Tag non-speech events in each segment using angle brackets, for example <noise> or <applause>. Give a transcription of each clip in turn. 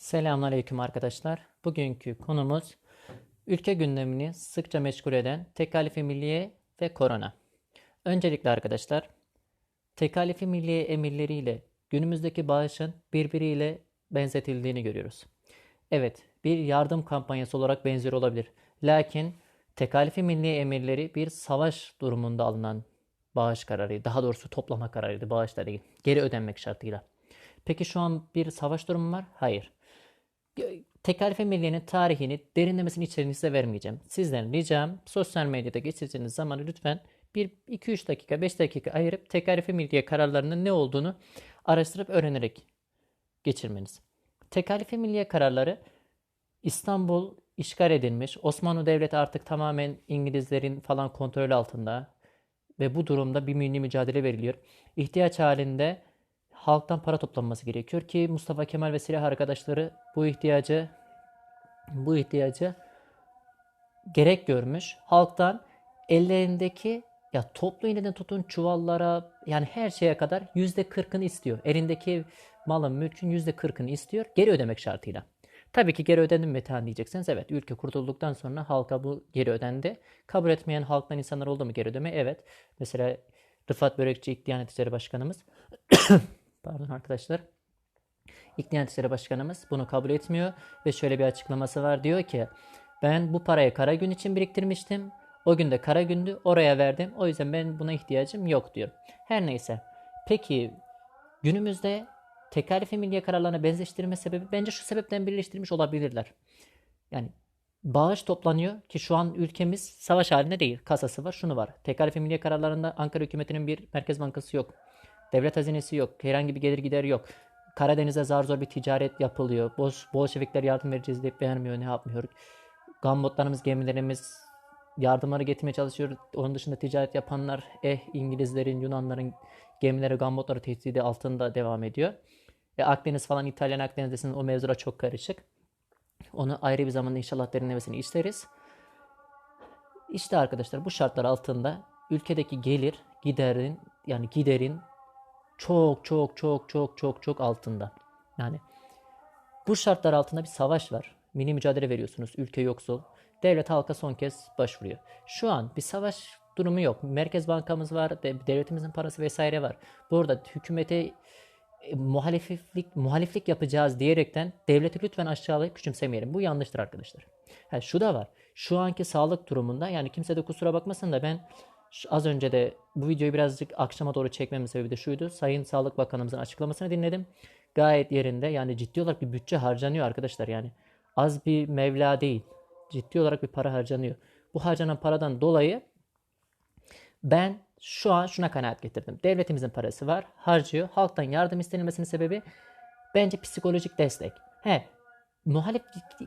Selamünaleyküm arkadaşlar. Bugünkü konumuz ülke gündemini sıkça meşgul eden tekalifi milliye ve korona. Öncelikle arkadaşlar, tekalifi milliye emirleriyle günümüzdeki bağışın birbiriyle benzetildiğini görüyoruz. Evet, bir yardım kampanyası olarak benzer olabilir. Lakin tekalifi milliye emirleri bir savaş durumunda alınan bağış kararı, daha doğrusu toplama kararıydı, bağışla değil, geri ödenmek şartıyla. Peki şu an bir savaş durumu var? Hayır. Tekalife Milliye'nin tarihini derinlemesine içeriğini size vermeyeceğim. Sizden ricam sosyal medyada geçirdiğiniz zamanı lütfen 1-2-3 dakika 5 dakika ayırıp Tekalife Milliye kararlarının ne olduğunu araştırıp öğrenerek geçirmeniz. Tekalife Milliye kararları İstanbul işgal edilmiş. Osmanlı Devleti artık tamamen İngilizlerin falan kontrolü altında ve bu durumda bir milli mücadele veriliyor. İhtiyaç halinde halktan para toplanması gerekiyor ki Mustafa Kemal ve silah arkadaşları bu ihtiyacı bu ihtiyacı gerek görmüş. Halktan ellerindeki ya toplu iğneden tutun çuvallara yani her şeye kadar yüzde kırkını istiyor. Elindeki malın mülkün yüzde kırkını istiyor geri ödemek şartıyla. Tabii ki geri ödendi mi Metehan diyeceksiniz. Evet ülke kurtulduktan sonra halka bu geri ödendi. Kabul etmeyen halktan insanlar oldu mu geri ödeme? Evet. Mesela Rıfat Börekçi İlk İşleri Başkanımız pardon arkadaşlar. İlk İşleri Başkanımız bunu kabul etmiyor ve şöyle bir açıklaması var. Diyor ki ben bu parayı kara gün için biriktirmiştim. O gün de kara gündü oraya verdim. O yüzden ben buna ihtiyacım yok diyor. Her neyse. Peki günümüzde tekalifi milliye kararlarına benzeştirme sebebi bence şu sebepten birleştirmiş olabilirler. Yani bağış toplanıyor ki şu an ülkemiz savaş halinde değil. Kasası var, şunu var. Tekalifi milliye kararlarında Ankara hükümetinin bir merkez bankası yok. Devlet hazinesi yok. Herhangi bir gelir gider yok. Karadeniz'e zar zor bir ticaret yapılıyor. Boş, Bolşevikler yardım vereceğiz deyip vermiyor, ne yapmıyor. Gambotlarımız, gemilerimiz yardımları getirmeye çalışıyor. Onun dışında ticaret yapanlar eh İngilizlerin, Yunanların gemileri, gambotları tehdidi altında devam ediyor. E, Akdeniz falan İtalyan Akdeniz'in o mevzular çok karışık. Onu ayrı bir zamanda inşallah derinlemesini işleriz. İşte arkadaşlar bu şartlar altında ülkedeki gelir giderin yani giderin çok çok çok çok çok çok altında. Yani bu şartlar altında bir savaş var. Mini mücadele veriyorsunuz. Ülke yoksul. Devlet halka son kez başvuruyor. Şu an bir savaş durumu yok. Merkez bankamız var, devletimizin parası vesaire var. Burada hükümete e, muhaliflik muhaliflik yapacağız diyerekten devleti lütfen aşağılayıp küçümsemeyelim. Bu yanlıştır arkadaşlar. Ha, şu da var. Şu anki sağlık durumunda yani kimse de kusura bakmasın da ben az önce de bu videoyu birazcık akşama doğru çekmemin sebebi de şuydu. Sayın Sağlık Bakanımızın açıklamasını dinledim. Gayet yerinde yani ciddi olarak bir bütçe harcanıyor arkadaşlar yani. Az bir mevla değil. Ciddi olarak bir para harcanıyor. Bu harcanan paradan dolayı ben şu an şuna kanaat getirdim. Devletimizin parası var, harcıyor. Halktan yardım istenilmesinin sebebi bence psikolojik destek. He, muhalif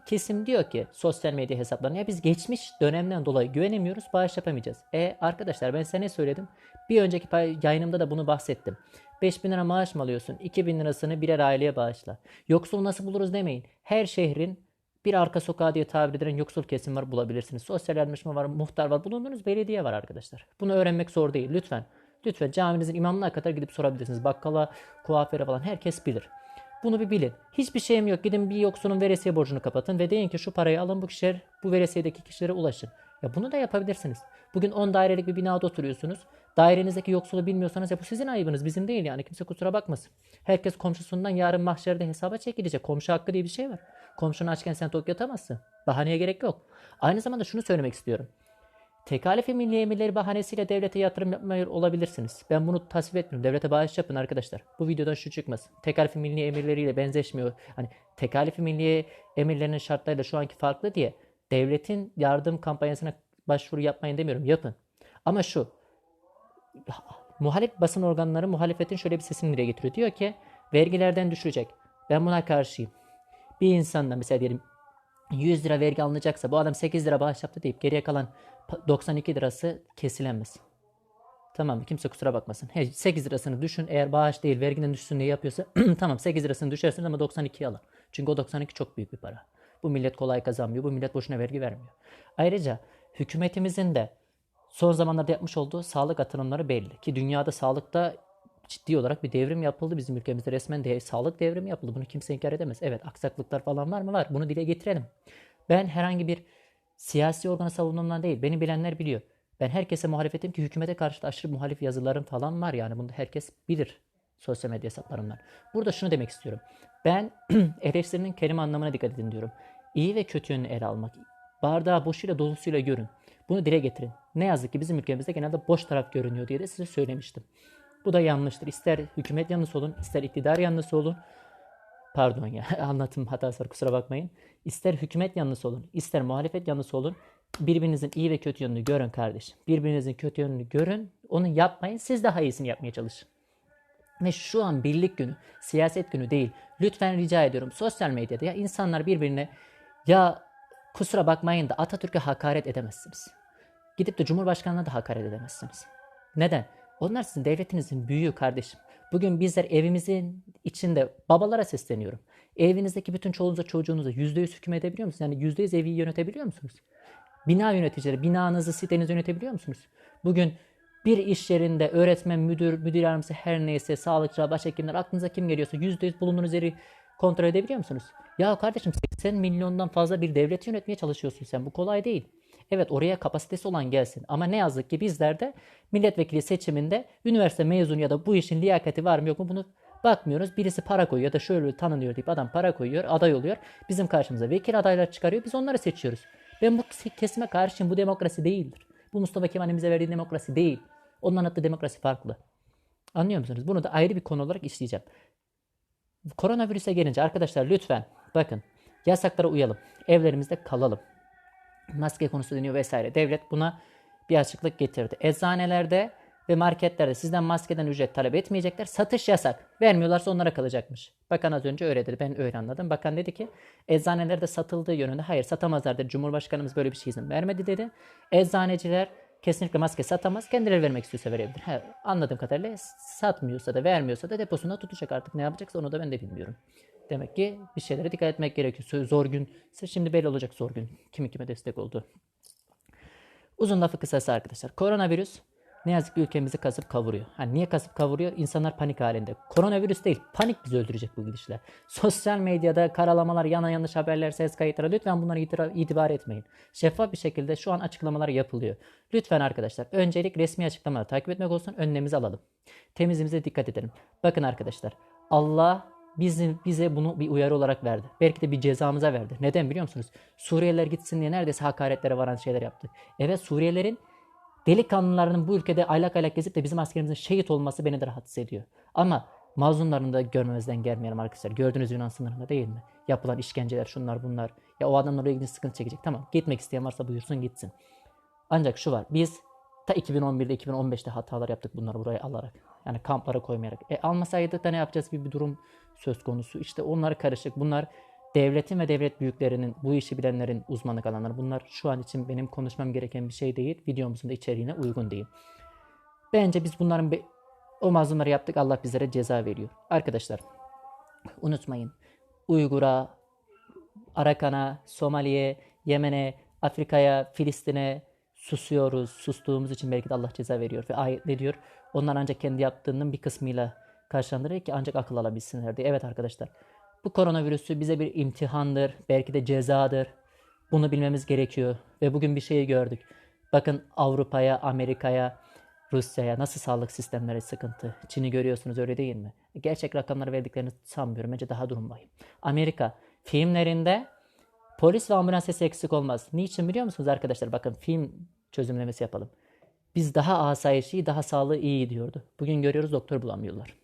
kesim diyor ki sosyal medya hesaplarına ya biz geçmiş dönemden dolayı güvenemiyoruz bağış yapamayacağız. E arkadaşlar ben size ne söyledim? Bir önceki yayınımda da bunu bahsettim. 5000 lira maaş mı alıyorsun? 2000 lirasını birer aileye bağışla. Yoksul nasıl buluruz demeyin. Her şehrin bir arka sokağı diye tabir edilen yoksul kesim var bulabilirsiniz. Sosyal yardımlaşma var, muhtar var, bulunduğunuz belediye var arkadaşlar. Bunu öğrenmek zor değil lütfen. Lütfen caminizin imamına kadar gidip sorabilirsiniz. Bakkala, kuaföre falan herkes bilir. Bunu bir bilin. Hiçbir şeyim yok. Gidin bir yoksunun veresiye borcunu kapatın ve deyin ki şu parayı alın bu kişiler bu veresiyedeki kişilere ulaşın. Ya bunu da yapabilirsiniz. Bugün 10 dairelik bir binada oturuyorsunuz. Dairenizdeki yoksulu bilmiyorsanız ya bu sizin ayıbınız bizim değil yani kimse kusura bakmasın. Herkes komşusundan yarın mahşerde hesaba çekilecek. Komşu hakkı diye bir şey var. Komşunu açken sen tok yatamazsın. Bahaneye gerek yok. Aynı zamanda şunu söylemek istiyorum. Tekalifi milli emirleri bahanesiyle devlete yatırım yapmıyor olabilirsiniz. Ben bunu tasvip etmiyorum. Devlete bağış yapın arkadaşlar. Bu videodan şu çıkmasın. Tekalifi milli emirleriyle benzeşmiyor. Hani tekalifi milli emirlerinin şartlarıyla şu anki farklı diye devletin yardım kampanyasına başvuru yapmayın demiyorum. Yapın. Ama şu muhalif basın organları muhalefetin şöyle bir sesini dile getiriyor. Diyor ki vergilerden düşürecek. Ben buna karşıyım. Bir insandan mesela diyelim 100 lira vergi alınacaksa bu adam 8 lira bağış yaptı deyip geriye kalan 92 lirası kesilemez. Tamam? Kimse kusura bakmasın. He, 8 lirasını düşün. Eğer bağış değil vergiden düşsün diye yapıyorsa <clears throat> tamam 8 lirasını düşersin ama 92'yi alın. Çünkü o 92 çok büyük bir para. Bu millet kolay kazanmıyor. Bu millet boşuna vergi vermiyor. Ayrıca hükümetimizin de son zamanlarda yapmış olduğu sağlık atılımları belli. Ki dünyada sağlıkta ciddi olarak bir devrim yapıldı bizim ülkemizde. Resmen de, sağlık devrimi yapıldı. Bunu kimse inkar edemez. Evet aksaklıklar falan var mı? Var. Bunu dile getirelim. Ben herhangi bir siyasi organı savunduğumdan değil. Beni bilenler biliyor. Ben herkese muhalefetim ki hükümete karşı da aşırı muhalif yazılarım falan var yani. Bunu herkes bilir sosyal medya hesaplarımdan. Burada şunu demek istiyorum. Ben <clears throat> eleştirinin kelime anlamına dikkat edin diyorum. İyi ve kötü yönünü ele almak. Bardağı boşuyla dolusuyla görün. Bunu dile getirin. Ne yazık ki bizim ülkemizde genelde boş taraf görünüyor diye de size söylemiştim. Bu da yanlıştır. İster hükümet yanlısı olun, ister iktidar yanlısı olun. Pardon ya <laughs> anlatım hatası var kusura bakmayın. İster hükümet yanlısı olun, ister muhalefet yanlısı olun. Birbirinizin iyi ve kötü yönünü görün kardeşim. Birbirinizin kötü yönünü görün. Onu yapmayın. Siz daha iyisini yapmaya çalışın. Ve şu an birlik günü, siyaset günü değil. Lütfen rica ediyorum sosyal medyada ya insanlar birbirine ya kusura bakmayın da Atatürk'e hakaret edemezsiniz. Gidip de Cumhurbaşkanı'na da hakaret edemezsiniz. Neden? Onlar sizin devletinizin büyüğü kardeşim. Bugün bizler evimizin içinde babalara sesleniyorum. Evinizdeki bütün çoluğunuza çocuğunuza %100 hüküm edebiliyor musunuz? Yani %100 evi yönetebiliyor musunuz? Bina yöneticileri, binanızı, sitenizi yönetebiliyor musunuz? Bugün bir iş yerinde öğretmen, müdür, müdür yardımcısı her neyse, sağlıkçılar, başhekimler aklınıza kim geliyorsa %100 bulunduğunuz yeri kontrol edebiliyor musunuz? Ya kardeşim 80 milyondan fazla bir devlet yönetmeye çalışıyorsun sen. Bu kolay değil. Evet oraya kapasitesi olan gelsin. Ama ne yazık ki bizler de milletvekili seçiminde üniversite mezunu ya da bu işin liyakati var mı yok mu bunu bakmıyoruz. Birisi para koyuyor ya da şöyle tanınıyor deyip adam para koyuyor, aday oluyor. Bizim karşımıza vekil adaylar çıkarıyor. Biz onları seçiyoruz. Ben bu kesime karşıyım. Bu demokrasi değildir. Bu Mustafa Kemal'in bize verdiği demokrasi değil. Onun anlattığı demokrasi farklı. Anlıyor musunuz? Bunu da ayrı bir konu olarak işleyeceğim. Koronavirüse gelince arkadaşlar lütfen bakın yasaklara uyalım. Evlerimizde kalalım. Maske konusu deniyor vesaire. Devlet buna bir açıklık getirdi. Eczanelerde ve marketlerde sizden maskeden ücret talep etmeyecekler. Satış yasak. Vermiyorlarsa onlara kalacakmış. Bakan az önce öyle dedi. Ben öyle anladım. Bakan dedi ki eczanelerde satıldığı yönünde hayır satamazlar dedi. Cumhurbaşkanımız böyle bir şey izin vermedi dedi. Eczaneciler kesinlikle maske satamaz. Kendileri vermek istiyorsa verebilir. He, anladığım kadarıyla satmıyorsa da vermiyorsa da deposunda tutacak artık. Ne yapacaksa onu da ben de bilmiyorum. Demek ki bir şeylere dikkat etmek gerekiyor. Zor gün. Şimdi belli olacak zor gün. Kim kime destek oldu. Uzun lafı kısası arkadaşlar. Koronavirüs ne yazık ki ülkemizi kasıp kavuruyor. Hani niye kasıp kavuruyor? İnsanlar panik halinde. Koronavirüs değil, panik bizi öldürecek bu gidişler. Sosyal medyada karalamalar, yana yanlış haberler, ses kayıtları lütfen bunlara itibar etmeyin. Şeffaf bir şekilde şu an açıklamalar yapılıyor. Lütfen arkadaşlar öncelik resmi açıklamaları takip etmek olsun önlemimizi alalım. Temizliğimize dikkat edelim. Bakın arkadaşlar Allah bizi, bize bunu bir uyarı olarak verdi. Belki de bir cezamıza verdi. Neden biliyor musunuz? Suriyeliler gitsin diye neredeyse hakaretlere varan şeyler yaptı. Evet Suriyelilerin delikanlılarının bu ülkede aylak aylak gezip de bizim askerimizin şehit olması beni de rahatsız ediyor. Ama mazlumlarını da görmemezden gelmeyelim arkadaşlar. Gördüğünüz Yunan sınırında değil mi? Yapılan işkenceler şunlar bunlar. Ya o adamlar oraya gidince sıkıntı çekecek. Tamam gitmek isteyen varsa buyursun gitsin. Ancak şu var. Biz ta 2011'de 2015'te hatalar yaptık bunları buraya alarak. Yani kamplara koymayarak. E almasaydık da ne yapacağız gibi bir durum söz konusu. İşte onları karışık. Bunlar devletin ve devlet büyüklerinin, bu işi bilenlerin uzmanlık alanları. Bunlar şu an için benim konuşmam gereken bir şey değil. Videomuzun da içeriğine uygun değil. Bence biz bunların be- o mazlumları yaptık. Allah bizlere ceza veriyor. Arkadaşlar unutmayın. Uygur'a, Arakan'a, Somali'ye, Yemen'e, Afrika'ya, Filistin'e susuyoruz. Sustuğumuz için belki de Allah ceza veriyor. Ve ayet ne diyor? Onlar ancak kendi yaptığının bir kısmıyla karşılandırıyor ki ancak akıl alabilsinler diye. Evet arkadaşlar bu koronavirüsü bize bir imtihandır, belki de cezadır. Bunu bilmemiz gerekiyor ve bugün bir şeyi gördük. Bakın Avrupa'ya, Amerika'ya, Rusya'ya nasıl sağlık sistemleri sıkıntı. Çin'i görüyorsunuz öyle değil mi? Gerçek rakamları verdiklerini sanmıyorum. Bence daha durum vahim. Amerika filmlerinde polis ve ambulans sesi eksik olmaz. Niçin biliyor musunuz arkadaşlar? Bakın film çözümlemesi yapalım. Biz daha asayişi, daha sağlığı iyi diyordu. Bugün görüyoruz doktor bulamıyorlar.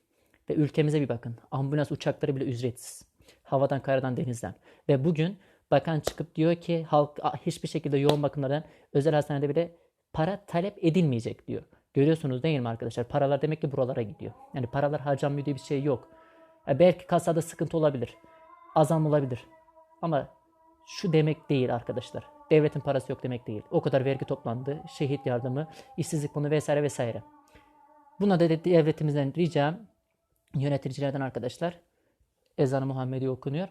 Ve ülkemize bir bakın. Ambulans uçakları bile ücretsiz. Havadan, karadan, denizden. Ve bugün bakan çıkıp diyor ki halk hiçbir şekilde yoğun bakımlardan özel hastanede bile para talep edilmeyecek diyor. Görüyorsunuz değil mi arkadaşlar? Paralar demek ki buralara gidiyor. Yani paralar harcanmıyor diye bir şey yok. Yani belki kasada sıkıntı olabilir. Azam olabilir. Ama şu demek değil arkadaşlar. Devletin parası yok demek değil. O kadar vergi toplandı. Şehit yardımı, işsizlik bunu vesaire vesaire. Buna da devletimizden ricam yöneticilerden arkadaşlar ezanı Muhammedi okunuyor.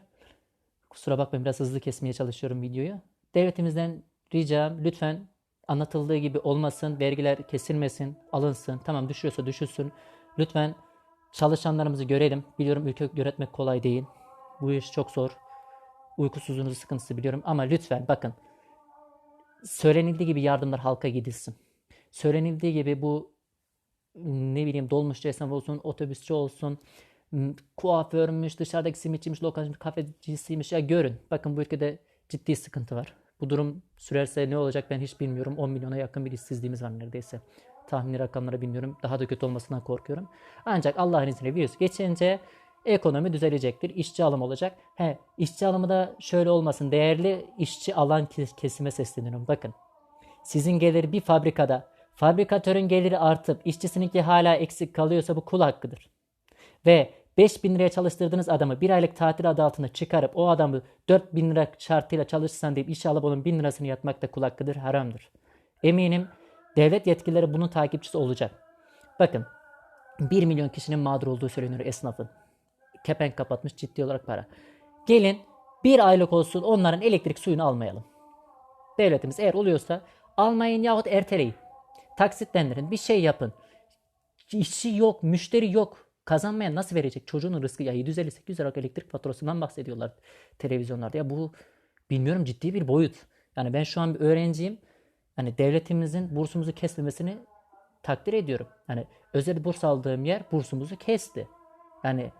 Kusura bakmayın biraz hızlı kesmeye çalışıyorum videoyu. Devletimizden ricam lütfen anlatıldığı gibi olmasın, vergiler kesilmesin, alınsın. Tamam düşüyorsa düşülsün. Lütfen Çalışanlarımızı görelim. Biliyorum ülke yönetmek kolay değil. Bu iş çok zor. Uykusuzluğunuzu sıkıntısı biliyorum ama lütfen bakın. Söylenildiği gibi yardımlar halka gidilsin. Söylenildiği gibi bu ne bileyim dolmuşçu esnaf olsun, otobüsçü olsun, kuaförmüş, dışarıdaki simitçiymiş, lokantacıymış, kafecisiymiş ya görün. Bakın bu ülkede ciddi sıkıntı var. Bu durum sürerse ne olacak ben hiç bilmiyorum. 10 milyona yakın bir işsizliğimiz var neredeyse. Tahmini rakamları bilmiyorum. Daha da kötü olmasından korkuyorum. Ancak Allah'ın izniyle virüs geçince ekonomi düzelecektir. İşçi alım olacak. He, işçi alımı da şöyle olmasın. Değerli işçi alan kes- kesime sesleniyorum. Bakın. Sizin geliri bir fabrikada fabrikatörün geliri artıp işçisininki hala eksik kalıyorsa bu kul hakkıdır. Ve 5000 liraya çalıştırdığınız adamı bir aylık tatil adı altında çıkarıp o adamı 4000 lira şartıyla çalışsan deyip işe alıp onun 1000 lirasını yatmak da kul hakkıdır, haramdır. Eminim devlet yetkilileri bunun takipçisi olacak. Bakın 1 milyon kişinin mağdur olduğu söyleniyor esnafın. Kepenk kapatmış ciddi olarak para. Gelin bir aylık olsun onların elektrik suyunu almayalım. Devletimiz eğer oluyorsa almayın yahut erteleyin. Taksitlendirin bir şey yapın. İşçi yok, müşteri yok. Kazanmayan nasıl verecek? Çocuğun rızkı ya 750-800 liralık elektrik faturasından bahsediyorlar televizyonlarda. Ya bu bilmiyorum ciddi bir boyut. Yani ben şu an bir öğrenciyim. Yani devletimizin bursumuzu kesmemesini takdir ediyorum. Yani özel burs aldığım yer bursumuzu kesti. Yani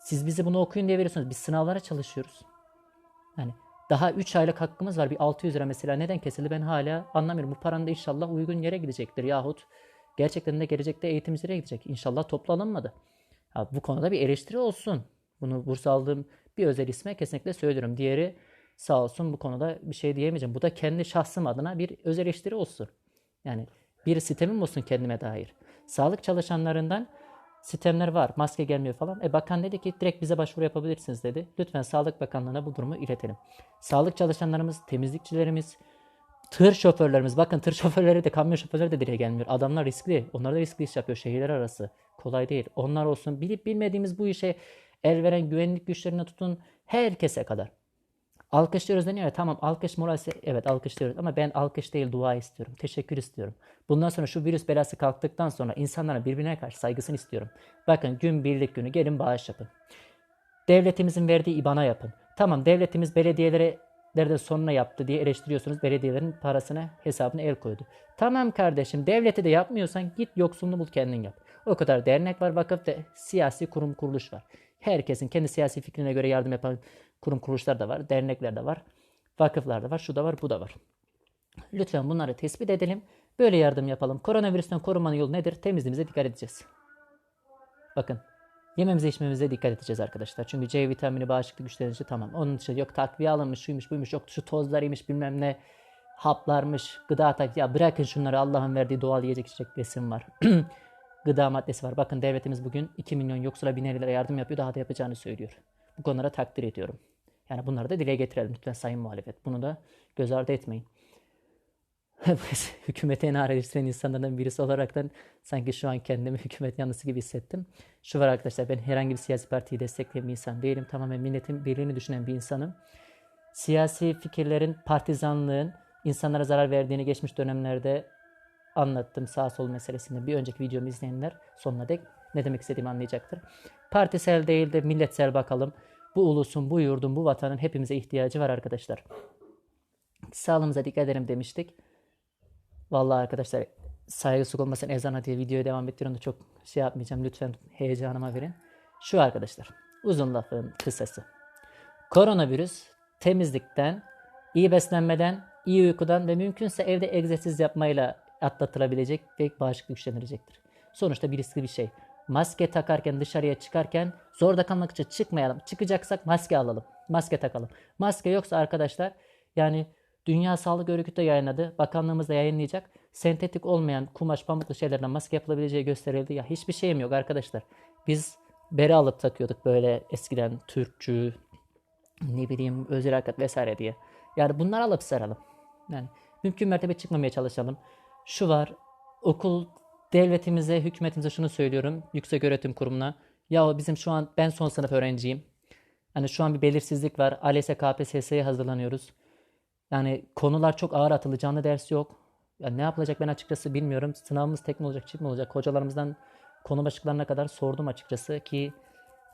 siz bize bunu okuyun diye veriyorsunuz. Biz sınavlara çalışıyoruz. Yani daha 3 aylık hakkımız var. Bir 600 lira mesela neden kesildi ben hala anlamıyorum. Bu paranın da inşallah uygun yere gidecektir. Yahut gerçekten de gelecekte eğitimcilere gidecek. İnşallah toplu alınmadı. Ha, bu konuda bir eleştiri olsun. Bunu burs aldığım bir özel isme kesinlikle söylüyorum. Diğeri sağ olsun bu konuda bir şey diyemeyeceğim. Bu da kendi şahsım adına bir özel eleştiri olsun. Yani bir sitemim olsun kendime dair. Sağlık çalışanlarından sistemler var. Maske gelmiyor falan. E bakan dedi ki direkt bize başvuru yapabilirsiniz dedi. Lütfen Sağlık Bakanlığı'na bu durumu iletelim. Sağlık çalışanlarımız, temizlikçilerimiz, tır şoförlerimiz. Bakın tır <laughs> şoförleri de kamyon şoförleri de dile gelmiyor. Adamlar riskli. Onlar da riskli iş yapıyor şehirler arası. Kolay değil. Onlar olsun. Bilip bilmediğimiz bu işe el veren güvenlik güçlerine tutun herkese kadar. Alkışlıyoruz deniyor ya tamam alkış moralse evet alkışlıyoruz ama ben alkış değil dua istiyorum. Teşekkür istiyorum. Bundan sonra şu virüs belası kalktıktan sonra insanların birbirine karşı saygısını istiyorum. Bakın gün birlik günü gelin bağış yapın. Devletimizin verdiği ibana yapın. Tamam devletimiz belediyelere de sonuna yaptı diye eleştiriyorsunuz. Belediyelerin parasına hesabına el koydu. Tamam kardeşim devleti de yapmıyorsan git yoksulunu bul kendin yap. O kadar dernek var vakıf ve siyasi kurum kuruluş var. Herkesin kendi siyasi fikrine göre yardım yapan kurum kuruluşlar da var. Dernekler de var. Vakıflar da var. Şu da var bu da var. Lütfen bunları tespit edelim. Böyle yardım yapalım. Koronavirüsten korunmanın yolu nedir? Temizliğimize dikkat edeceğiz. Bakın Yememize içmemize dikkat edeceğiz arkadaşlar. Çünkü C vitamini bağışıklık güçlendirici tamam. Onun dışında yok takviye alınmış, şuymuş, buymuş, yok şu tozlarıymış bilmem ne haplarmış, gıda tak ya bırakın şunları Allah'ın verdiği doğal yiyecek içecek besin var. <clears throat> gıda maddesi var. Bakın devletimiz bugün 2 milyon yoksula biner lira yardım yapıyor. Daha da yapacağını söylüyor. Bu konulara takdir ediyorum. Yani bunları da dile getirelim lütfen sayın muhalefet. Bunu da göz ardı etmeyin. <laughs> hükümete en ağır eleştiren insanlardan birisi olaraktan sanki şu an kendimi <laughs> hükümet yanlısı gibi hissettim. Şu var arkadaşlar ben herhangi bir siyasi partiyi destekleyen bir insan değilim. Tamamen milletin birliğini düşünen bir insanım. Siyasi fikirlerin, partizanlığın insanlara zarar verdiğini geçmiş dönemlerde anlattım sağ sol meselesinde. Bir önceki videomu izleyenler sonuna dek ne demek istediğimi anlayacaktır. Partisel değil de milletsel bakalım. Bu ulusun, bu yurdun, bu vatanın hepimize ihtiyacı var arkadaşlar. Sağlığımıza dikkat edelim demiştik. Vallahi arkadaşlar saygısızlık olmasın ezana diye videoya devam ettiriyorum da çok şey yapmayacağım. Lütfen heyecanıma verin. Şu arkadaşlar. Uzun lafın kısası. Koronavirüs temizlikten, iyi beslenmeden, iyi uykudan ve mümkünse evde egzersiz yapmayla atlatılabilecek ve bağışıklık güçlendirecektir. Sonuçta bir riskli bir şey. Maske takarken dışarıya çıkarken zorda kalmak için çıkmayalım. Çıkacaksak maske alalım. Maske takalım. Maske yoksa arkadaşlar yani Dünya Sağlık Örgütü de yayınladı. Bakanlığımız da yayınlayacak. Sentetik olmayan kumaş pamuklu şeylerden maske yapılabileceği gösterildi. Ya hiçbir şeyim yok arkadaşlar. Biz bere alıp takıyorduk böyle eskiden Türkçü, ne bileyim özel harekat vesaire diye. Yani bunları alıp saralım. Yani mümkün mertebe çıkmamaya çalışalım. Şu var okul devletimize, hükümetimize şunu söylüyorum. Yüksek öğretim kurumuna. Ya bizim şu an ben son sınıf öğrenciyim. Hani şu an bir belirsizlik var. ALES, KPSS'ye hazırlanıyoruz. Yani konular çok ağır atılı. Canlı ders yok. Yani ne yapılacak ben açıkçası bilmiyorum. Sınavımız tek mi olacak, çift mi olacak? Hocalarımızdan konu başlıklarına kadar sordum açıkçası ki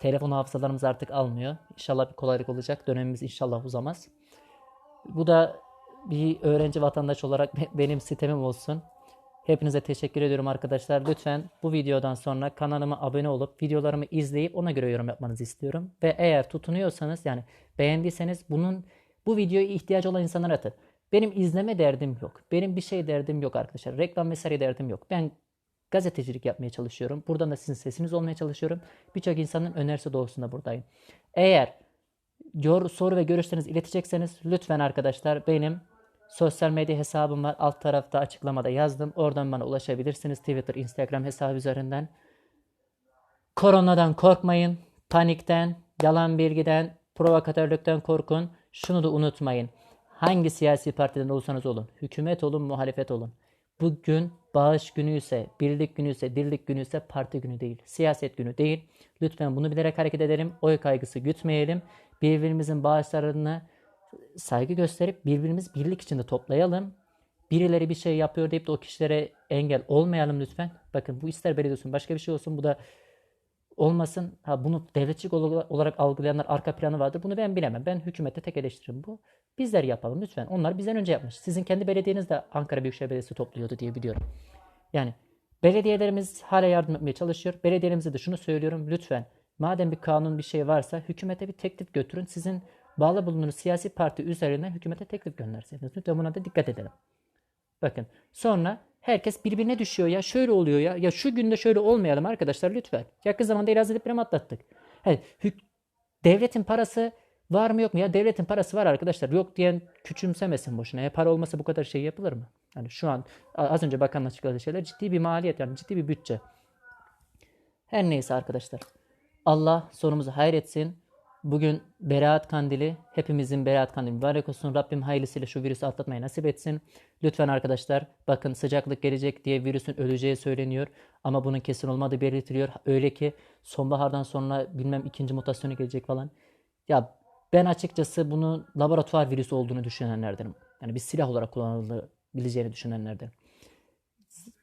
telefon hafızalarımız artık almıyor. İnşallah bir kolaylık olacak. Dönemimiz inşallah uzamaz. Bu da bir öğrenci vatandaş olarak be- benim sitemim olsun. Hepinize teşekkür ediyorum arkadaşlar. Lütfen bu videodan sonra kanalıma abone olup videolarımı izleyip ona göre yorum yapmanızı istiyorum. Ve eğer tutunuyorsanız yani beğendiyseniz bunun bu videoya ihtiyacı olan insanlara atın. Benim izleme derdim yok. Benim bir şey derdim yok arkadaşlar. Reklam vesaire derdim yok. Ben gazetecilik yapmaya çalışıyorum. Buradan da sizin sesiniz olmaya çalışıyorum. Birçok insanın önerisi doğrultusunda buradayım. Eğer soru ve görüşlerinizi iletecekseniz lütfen arkadaşlar benim sosyal medya hesabım var. Alt tarafta açıklamada yazdım. Oradan bana ulaşabilirsiniz. Twitter, Instagram hesabı üzerinden. Koronadan korkmayın. Panikten, yalan bilgiden, provokatörlükten korkun. Şunu da unutmayın. Hangi siyasi partiden olursanız olun. Hükümet olun, muhalefet olun. Bugün bağış günü ise, birlik günü ise, dirlik günü ise parti günü değil. Siyaset günü değil. Lütfen bunu bilerek hareket edelim. Oy kaygısı gütmeyelim. Birbirimizin bağışlarını saygı gösterip birbirimiz birlik içinde toplayalım. Birileri bir şey yapıyor deyip de o kişilere engel olmayalım lütfen. Bakın bu ister belediye olsun başka bir şey olsun bu da olmasın. Ha bunu devletçilik ola- olarak algılayanlar arka planı vardır. Bunu ben bilemem. Ben hükümete tek eleştiririm bu. Bizler yapalım lütfen. Onlar bizden önce yapmış. Sizin kendi belediyeniz de Ankara Büyükşehir Belediyesi topluyordu diye biliyorum. Yani belediyelerimiz hala yardım etmeye çalışıyor. Belediyelerimize de şunu söylüyorum. Lütfen madem bir kanun bir şey varsa hükümete bir teklif götürün. Sizin bağlı bulunduğunuz siyasi parti üzerinden hükümete teklif gönderseniz. Lütfen buna da dikkat edelim. Bakın sonra herkes birbirine düşüyor ya şöyle oluyor ya ya şu günde şöyle olmayalım arkadaşlar lütfen. Yakın zamanda Elazığ depremi atlattık. Hani devletin parası var mı yok mu ya devletin parası var arkadaşlar yok diyen küçümsemesin boşuna ya para olmasa bu kadar şey yapılır mı? Yani şu an az önce bakanın açıkladığı şeyler ciddi bir maliyet yani ciddi bir bütçe. Her neyse arkadaşlar. Allah sonumuzu hayretsin. Bugün Berat Kandili, hepimizin Berat Kandili mübarek olsun. Rabbim hayırlısıyla şu virüsü atlatmayı nasip etsin. Lütfen arkadaşlar bakın sıcaklık gelecek diye virüsün öleceği söyleniyor. Ama bunun kesin olmadığı belirtiliyor. Öyle ki sonbahardan sonra bilmem ikinci mutasyonu gelecek falan. Ya ben açıkçası bunun laboratuvar virüsü olduğunu düşünenlerdenim. Yani bir silah olarak kullanılabileceğini düşünenlerdenim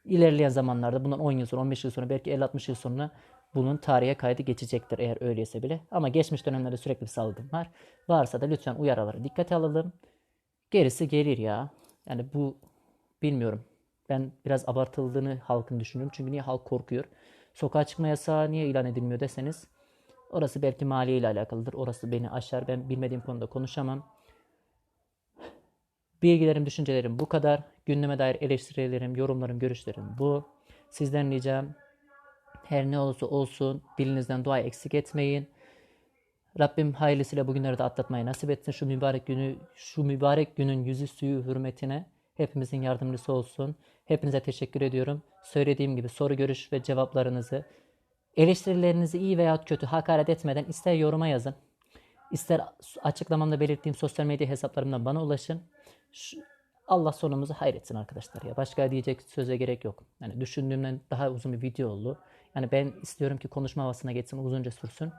ilerleyen zamanlarda bundan 10 yıl sonra, 15 yıl sonra, belki 50-60 yıl sonra bunun tarihe kaydı geçecektir eğer öyleyse bile. Ama geçmiş dönemlerde sürekli bir salgın var. Varsa da lütfen uyarıları dikkate alalım. Gerisi gelir ya. Yani bu bilmiyorum. Ben biraz abartıldığını halkın düşünüyorum. Çünkü niye halk korkuyor? Sokağa çıkma yasağı niye ilan edilmiyor deseniz orası belki maliye ile alakalıdır. Orası beni aşar. Ben bilmediğim konuda konuşamam. Bilgilerim, düşüncelerim bu kadar. Gündeme dair eleştirilerim, yorumlarım, görüşlerim bu. Sizden ricam her ne olursa olsun dilinizden dua eksik etmeyin. Rabbim hayırlısıyla bugünleri de atlatmayı nasip etsin. Şu mübarek günü, şu mübarek günün yüzü suyu hürmetine hepimizin yardımcısı olsun. Hepinize teşekkür ediyorum. Söylediğim gibi soru, görüş ve cevaplarınızı, eleştirilerinizi iyi veya kötü hakaret etmeden ister yoruma yazın. İster açıklamamda belirttiğim sosyal medya hesaplarımdan bana ulaşın. Şu- Allah sonumuzu hayretsin arkadaşlar ya. Başka diyecek söze gerek yok. Yani düşündüğümden daha uzun bir video oldu. Yani ben istiyorum ki konuşma havasına geçsin, uzunca sürsün.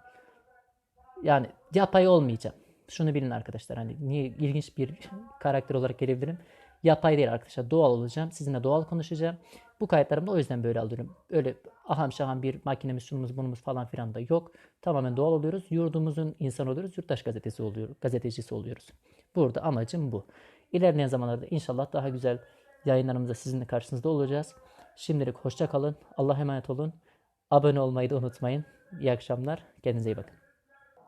Yani yapay olmayacağım. Şunu bilin arkadaşlar. Hani niye ilginç bir karakter olarak gelebilirim. Yapay değil arkadaşlar. Doğal olacağım. Sizinle doğal konuşacağım. Bu kayıtlarımı da o yüzden böyle alıyorum. Öyle aham şaham bir makinemiz şunumuz bunumuz falan filan da yok. Tamamen doğal oluyoruz. Yurdumuzun insan oluyoruz. Yurttaş gazetesi oluyoruz. Gazetecisi oluyoruz. Burada amacım bu. İlerleyen zamanlarda inşallah daha güzel yayınlarımızda sizinle karşınızda olacağız. Şimdilik hoşça kalın. Allah'a emanet olun. Abone olmayı da unutmayın. İyi akşamlar. Kendinize iyi bakın.